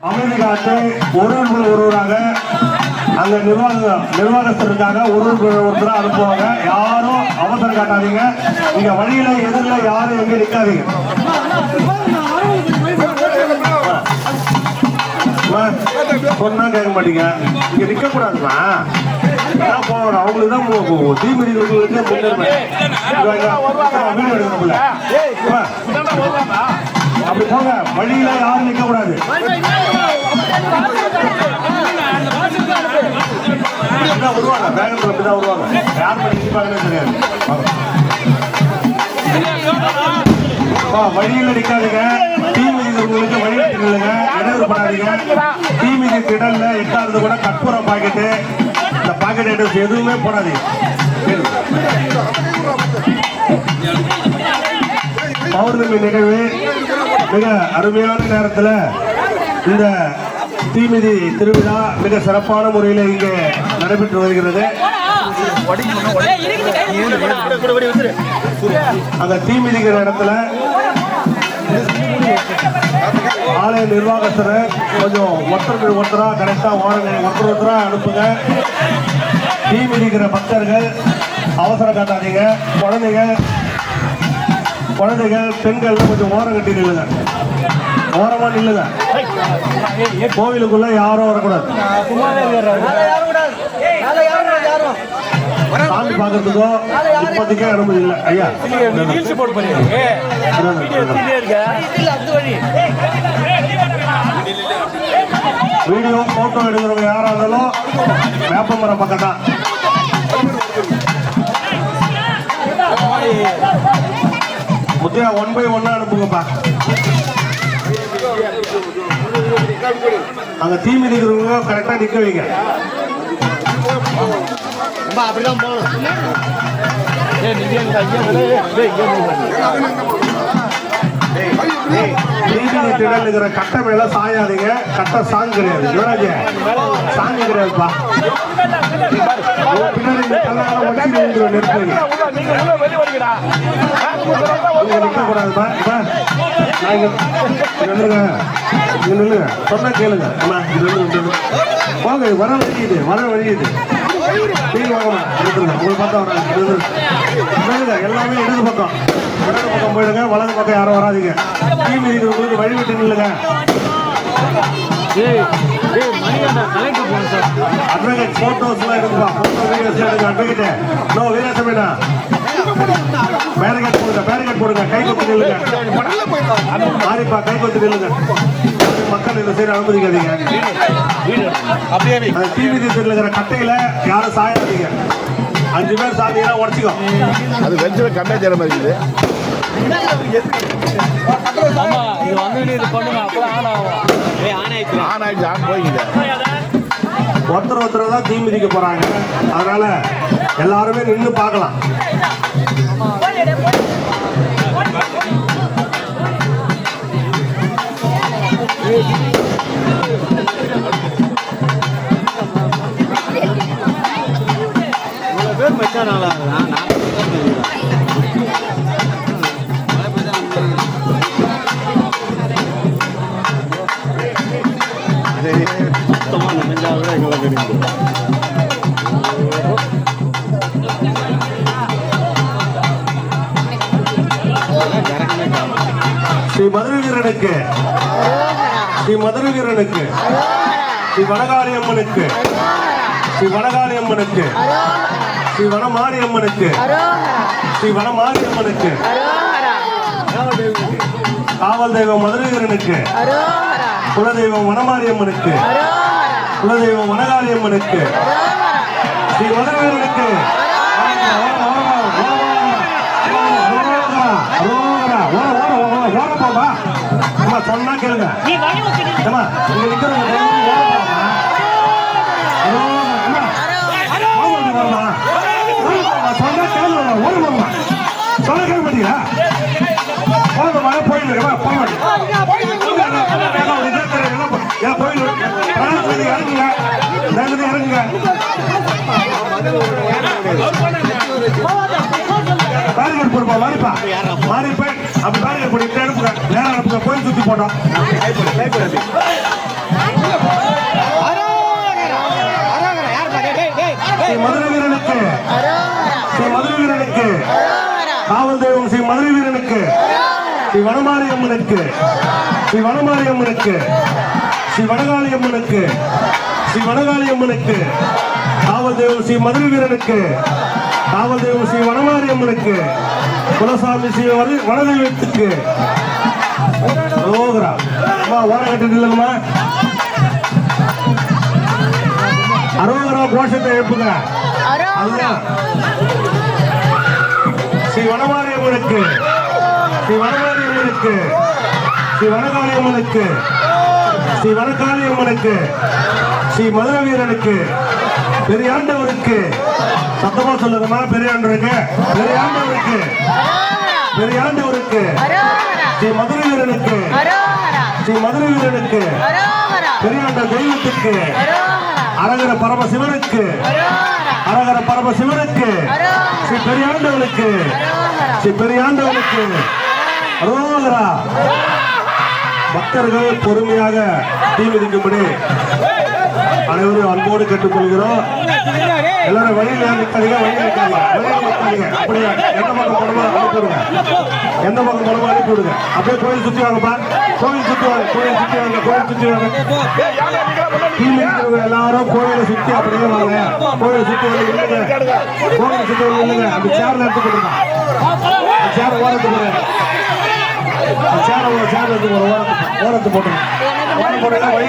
அமைதி காத்து ஒருவர்கள் ஒருவராக அந்த நிர்வாக நிர்வாகத்திற்காக ஒருவர் ஒருத்தராக அனுப்புவாங்க. யாரும் அவசரம் காட்டாதீங்க. நீங்க வழியில எதிரில் யாரும் எங்க நிற்காதீங்க சொன்னா கேட்க மாட்டீங்க. இங்க நிக்க கூடாதுமா போகணும் அவங்களுக்கு தான் மு- எடுக்கணும்ல அப்படி போங்க வழியில யாரும் நிக்க கூடாது இப்படிதான் வருவாங்க. வேகத்துல இப்படிதான் வருவாங்க. யார் பண்ணி நிற்பாங்கன்னு தெரியாது. அப்பா, வழியில நிக்காதீங்க தீ மிதிக்கிறவங்களுக்கு வழி நில்லுங்க இடையூறு பண்ணாதீங்க தீ மிதி திடல்ல எட்டாவது கூட கற்பூரம் பாக்கெட்டு இந்த பாக்கெட் எடுத்து எதுவுமே போடாதீங்க. சரி. பௌர்ணமி நிகழ்வு. மிக அருமையான நேரத்தில் இந்த தீமிதி திருவிழா மிக சிறப்பான முறையில் இங்கே நடைபெற்று வருகிறது. அந்த தீமிதிக்கிற இடத்துல ஆலய நிர்வாகத்தில் கொஞ்சம் ஒருத்தருக்கு ஒருத்தராக கரெக்டாக ஓரங்க ஒருத்தர் ஒருத்தரா அனுப்புங்க. தீ மிதிக்கிற பக்தர்கள் அவசரம் காட்டாதீங்க. குழந்தைங்க குழந்தைகள் பெண்கள் கொஞ்சம் ஓரம் கட்டி நில்லுங்க. ஓரமா நில்லுங்க. கோவிலுக்குள்ள யாரும் வரக்கூடாது. சாமி பாக்குறதுக்கோ இப்போதைக்கே அனுமதி இல்லை. ஐயா. வீடியோ போட்டோ எடுக்கிறவங்க யாரா இருந்தாலும் வேப்பமரம் பக்கம் தான் முத்தையா ஒன் பை ஒன்னா அனுப்புங்கப்பா. அங்க தீ மிதிக்கிறவங்க கரெக்டா நிக்க வைங்க. நீதிநீதி திடல் இருக்கிற கட்டை மேல சாயாதீங்க. கட்டை சாங் கிடையாது. யுவராஜ் சாங் கிடையாதுப்பா. பின்னாடி இந்த கல்லால ஒட்டி நின்று நெருப்புங்க இங்க நிக்க கூடாதுப்பா இப்ப நான் இங்க இங்க நில்லுங்க. நில்லுங்க. சொன்னா கேளுங்க. போங்க வர வழி இது வர வழி இது. நீங்க வாங்கம்மா எடுத்துருங்க உங்களை பார்த்தா எல்லாமே இடது பக்கம் இடது பக்கம் போயிடுங்க வலது பக்கம் யாரும் வராதீங்க டீம் இருக்கிறவங்களுக்கு வழிவிட்டு நில்லுங்க அட்வொகேட் போட்டோஸ் எல்லாம் எடுப்பா போட்டோ வீடியோஸ் எடுங்க அட்வொகேட் நோ வீராசமேனா பேரிகேட் போடுங்க பேரிகேட் போடுங்க கை கொத்து நில்லுங்க. மாறிப்பா கை கொத்து நில்லுங்க. மக்கள் இந்த சைடு அனுமதிக்காதீங்க. அந்த தீ மிதித்தில் இருக்கிற கட்டையில யாரும் சாயாதீங்க. அஞ்சு பேர் சாதிங்கன்னா உடச்சிக்கோ. அது வெஞ்சில கண்டாச்சார மாதிரி இருக்குது. இது வந்து இது பண்ணுங்க அப்பதான் ஆன் ஆகும்? ஏய் ஆன் ஆயிடுச்சு. ஆன் ஆயிடுச்சு ஆன் போய்க்குது ஒருத்தர் ஒருத்தர் தான் தீ மிதிக்க போறாங்க. அதனால எல்லாருமே நின்று பார்க்கலாம். பேர் வச்சா நல்லா இருக்கும் நான் சுத்தமாக நினைஞ்சாவே தெரியும் ஸ்ரீ மதுரை வீரனுக்கு ஸ்ரீ மதுரை வீரனுக்கு ஸ்ரீ வடகாளி அம்மனுக்கு ஸ்ரீ வடகாளி அம்மனுக்கு ஸ்ரீ வனமாரி அம்மனுக்கு ஸ்ரீ வனமாரி அம்மனுக்கு காவல் தெய்வம் மதுரை வீரனுக்கு குலதெய்வம் வனமாரி அம்மனுக்கு குலதெய்வம் வனகாளி அம்மனுக்கு ஸ்ரீ மதுரை வீரனுக்கு ஓரப்பாப்பா அம்மா சொன்னா கேளுங்க கேட்க மாட்டீங்களா போதும் மழை போயிடுங்க போயிடுங்க இறங்குங்க தகுதி இறங்குங்க பாரிகட் போடுப்பா மாறிப்பா மாறிப்பா அப்படி பாரிகட் போடி அனுப்புங்க நேரம் அனுப்புங்க கோயில் சுத்தி போட்டோம் மதுரை வீரனுக்கு. மதுரை வீரனுக்கு. காவல் தெய்வம் ஸ்ரீ மதுரை வீரனுக்கு. ஸ்ரீ வனமாரி அம்மனுக்கு. ஸ்ரீ வனமாரி அம்மனுக்கு. ஸ்ரீ வனகாளி அம்மனுக்கு. ஸ்ரீ வனகாளி அம்மனுக்கு. காவல் தெய்வம் ஸ்ரீ மதுரை வீரனுக்கு. காவல் தெய்வம் ஸ்ரீ வனமாரி அம்மனுக்கு. குலசாமி ஸ்ரீ வன- வனதெய்வத்துக்கு. ரோகரா அம்மா ஓர கட்டிட்டு இல்லைங்கம்மா அரோகரா கோஷத்தை எழுப்புங்க. அதுதான். ஸ்ரீ வனமாரி அம்மனுக்கு ஸ்ரீ வனமாரி அம்மனுக்கு ஸ்ரீ வனகாளி அம்மனுக்கு ஸ்ரீ வனகாளி அம்மனுக்கு ஸ்ரீ மதுர வீரனுக்கு பெரியாண்டவருக்கு. சத்தமா சொல்லுங்கம்மா பெரியாண்டவருக்கு. பெரியாண்டவருக்கு. பெரியாண்டவருக்கு. ஸ்ரீ மதுரை வீரனுக்கு ஸ்ரீ மதுரை வீரனுக்கு பெரியாண்ட தெய்வத்துக்கு. அரகர. பரமசிவனுக்கு. அரகர. பரமசிவனுக்கு. ஸ்ரீ பெரியாண்டவனுக்கு. ஸ்ரீ பெரியாண்டவனுக்கு. அரோகரா. பக்தர்கள் பொறுமையாக தீ மிதிக்கும்படி அனைவரும் அன்போடு கேட்டுக்கொள்கிறோம். எல்லாரும் வழியில் நிற்காதீங்க வழியில் நிற்காதீங்க வழியில் நிற்காதீங்க அப்படியே எந்த பக்கம் போனமோ அனுப்பிவிடுங்க எந்த பக்கம் போனமோ அனுப்பிவிடுங்க அப்படியே கோயில் சுற்றி வாங்கப்பா. கோயில் சுற்றி வாங்க கோயில் சுற்றி வாங்க கோயில் சுற்றி வாங்க. எல்லாரும் கோயிலை சுற்றி அப்படியே வாங்க. கோயிலை சுற்றி வந்து நில்லுங்க. கோயிலை வந்து நில்லுங்க. அந்த சேர்ல எடுத்து கொடுங்க சேர் ஓரத்துக்கு அந்த சேரை சேர் எடுத்து ஓரத்து ஓரத்து போட்டுங்க ஓரம் போட்டீங்கன்னா வழி